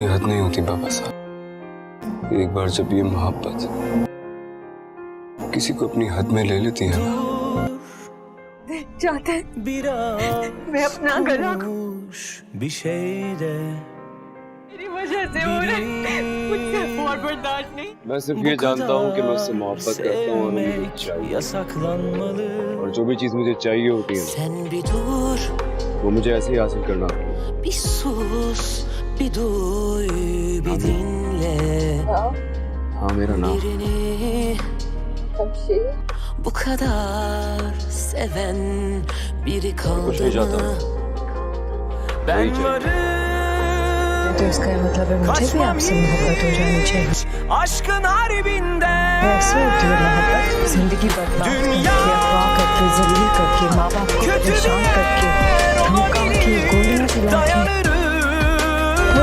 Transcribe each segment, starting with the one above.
हद नहीं होती बाबा साहब। एक बार जब ये मोहब्बत किसी को अपनी हद में ले लेती है ना। चाहता मैं अपना गला मेरी वजह से हो रहा है। बर्दाश्त नहीं। मैं सिर्फ़ ये जानता हूँ कि मैं उससे मोहब्बत करता हूँ और मुझे चाहिए। और जो भी चीज़ मुझे चाहिए होती है वो मुझे ऐसे ही हासिल करना। bir sus, bir duy, bir dinle हाँ मेरा नाम birini bu kadar seven biri कुछ नहीं kaldı चाहता mı? वही Ben चाहिए। varım. तो इसका ये मतलब है मुझे भी आपसे मोहब्बत हो जानी चाहिए Aşkın harbinde वैसे होती है मोहब्बत जिंदगी बर्बाद करके अफवाह करके जलील करके माँ बाप को kötü bir परेशान करके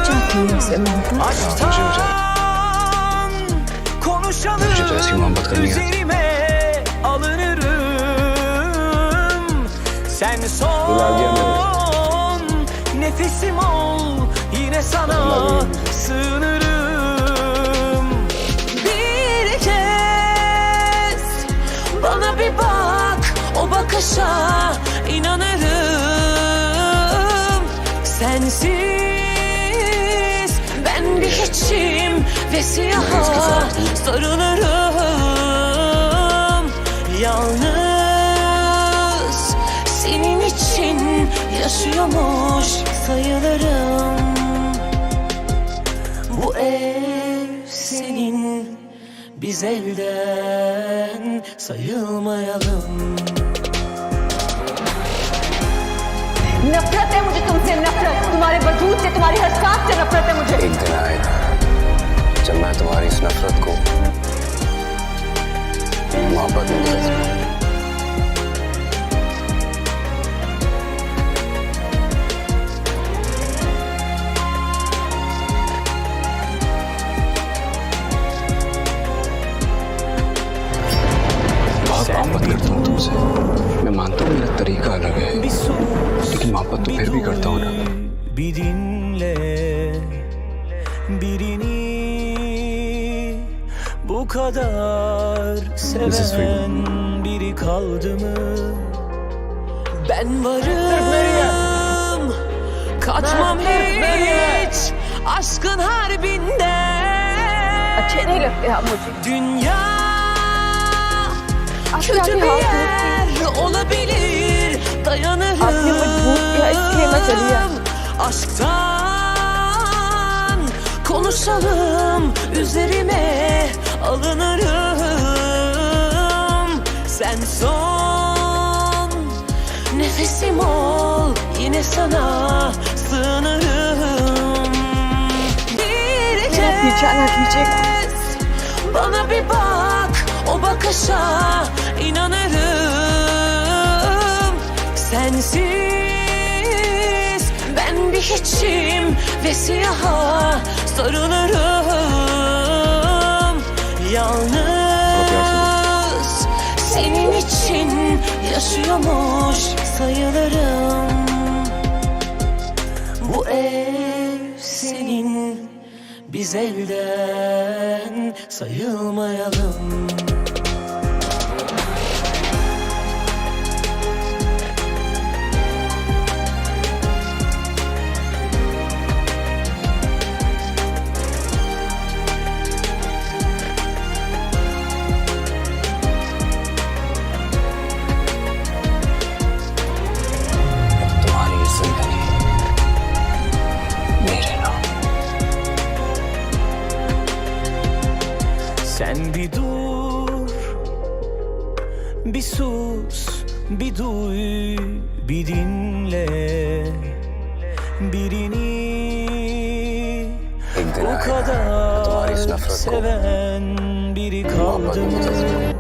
Kaçacak mıyız hemen? Aşktan konuşalım üzerime alınırım. Sen son nefesim ol yine sana sığınırım. Bir kez bana bir bak o bakışa inanırım. Sensiz Ve siyaha sarılırım Yalnız senin için yaşıyormuş sayılırım Bu ev senin biz elden sayılmayalım नफरत है मुझे तुमसे नफरत तुम्हारे वजूद से तुम्हारी हर सांस से नफरत है मुझे नफरत को मोहब्बत में बदल मोहब्बत करता हूँ तुमसे। मैं मानता हूँ मेरा तरीका अलग है। लेकिन मोहब्बत तो फिर भी करता हूँ ना। Bu kadar seven biri kaldı mı? Ben varım, kaçmam hiç aşkın harbinden. Dünya kötü bir yer olabilir, dayanırım. Aşktan konuşalım üzerime. nefesim ol Yine sana sığınırım. Bir kez Bana bir bak O bakışa inanırım. Sensiz Ben bir hiçim Ve siyaha sarılırım. Yalnız senin için yaşıyormuş sayılırım. Bu ev senin biz elden sayılmayalım Bir sus, bir duy, bir dinle. Birini o kadar seven biri kaldı. mı?